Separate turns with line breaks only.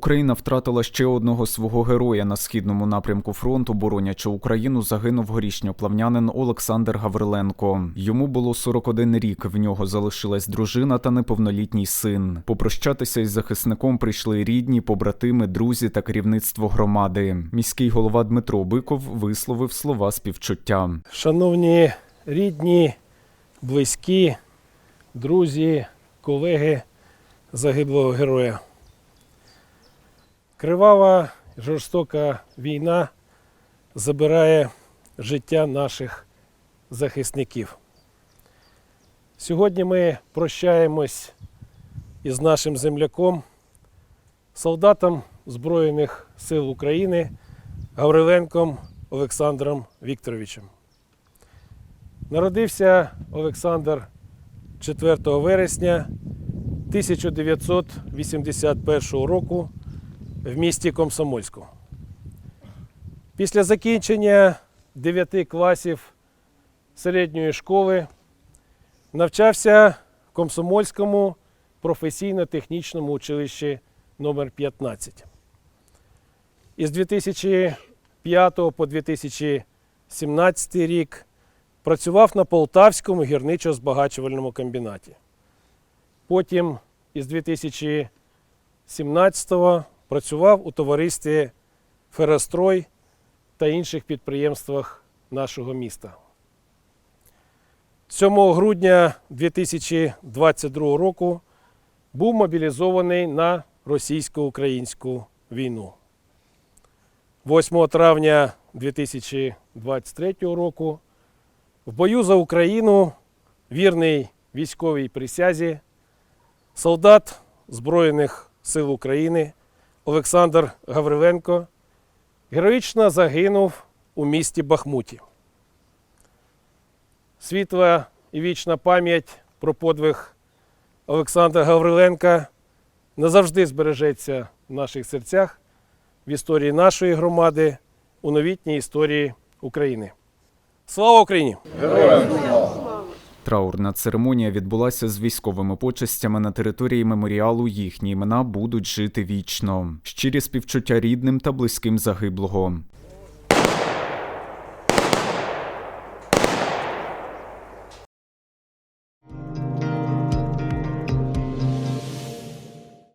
Україна втратила ще одного свого героя на східному напрямку фронту. Боронячи Україну, загинув горішньоплавнянин Олександр Гавриленко. Йому було 41 рік. В нього залишилась дружина та неповнолітній син. Попрощатися із захисником прийшли рідні, побратими, друзі та керівництво громади. Міський голова Дмитро Биков висловив слова співчуття.
Шановні рідні, близькі, друзі, колеги загиблого героя. Кривава, жорстока війна забирає життя наших захисників. Сьогодні ми прощаємось із нашим земляком, солдатом Збройних сил України Гавриленком Олександром Вікторовичем. Народився Олександр 4 вересня 1981 року в місті Комсомольську. Після закінчення 9 класів середньої школи навчався в Комсомольському професійно-технічному училищі номер 15 Із 2005 по 2017 рік працював на Полтавському гірничо-збагачувальному комбінаті. Потім із 2017-го працював у товаристві Ферострой та інших підприємствах нашого міста. 7 грудня 2022 року був мобілізований на російсько-українську війну. 8 травня 2023 року в бою за Україну вірний військовій присязі солдат Збройних сил України Олександр Гавриленко героїчно загинув у місті Бахмуті. Світла і вічна пам'ять про подвиг Олександра Гавриленка назавжди збережеться в наших серцях в історії нашої громади, у новітній історії України. Слава Україні!
Траурна церемонія відбулася з військовими почестями на території меморіалу. Їхні імена будуть жити вічно. Щирі співчуття рідним та близьким загиблого.